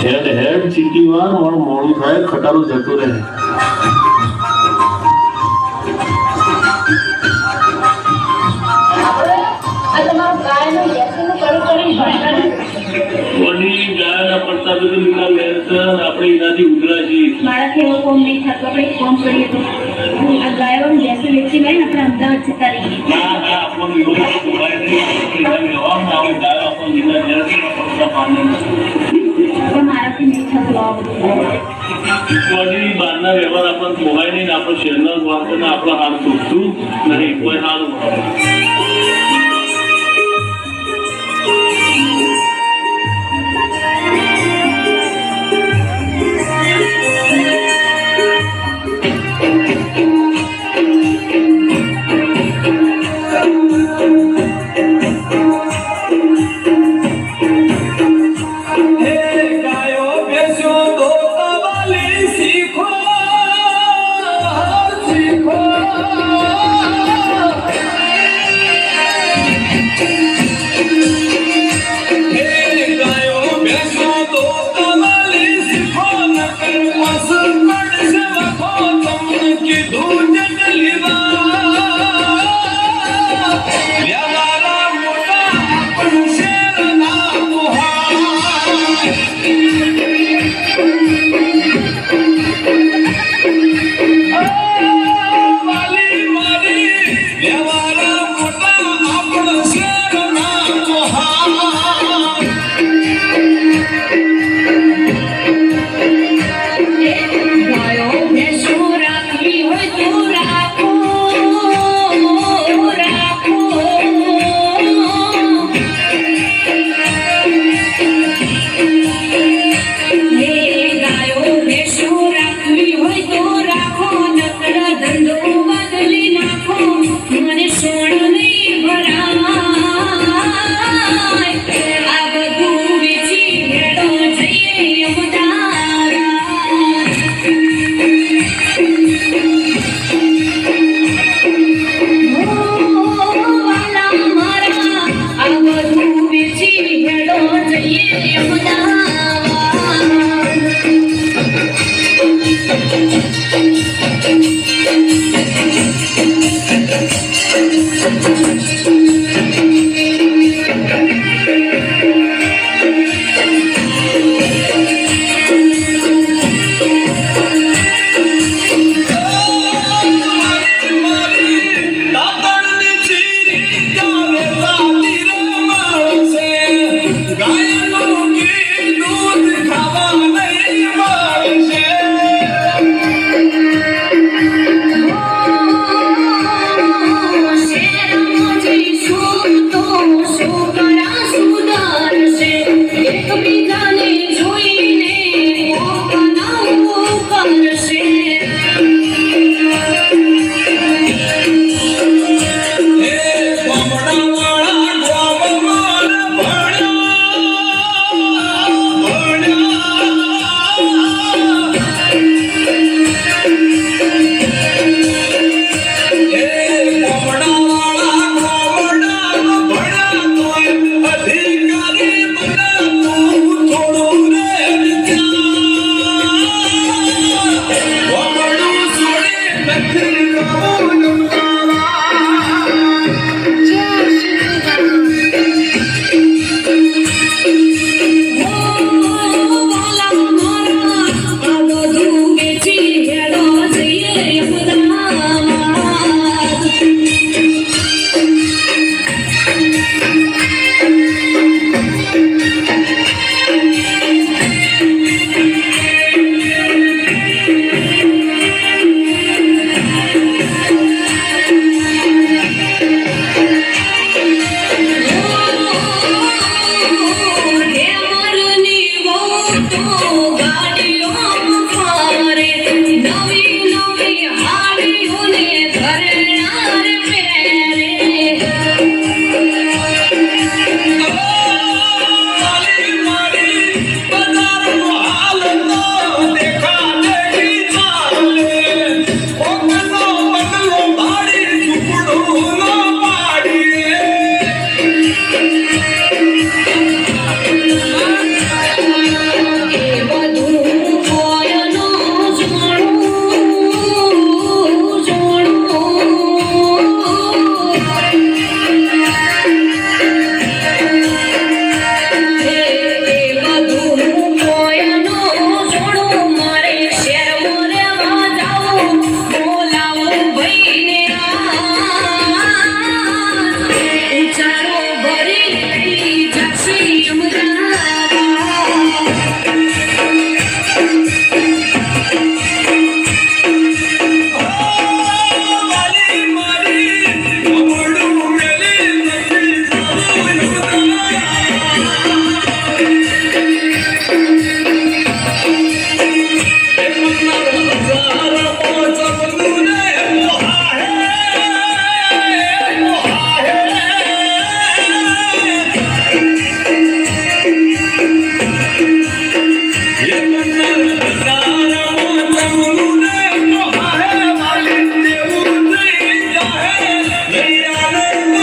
હેડ હેડ ચીટી વાર પણ મોડું થાય ખટારું જતું રહે. આપણે એનાથી ઉગરા મારાથી એવું કોમ નહીં થતું આપણે કોમ કરીએ તો બહારના વ્યવહાર આપણને મોબાઈલ નહીં આપણો શહેરના વાંચો આપણો હાલ તૂટતું નહીં કોઈ હાલ Come on. Hallelujah.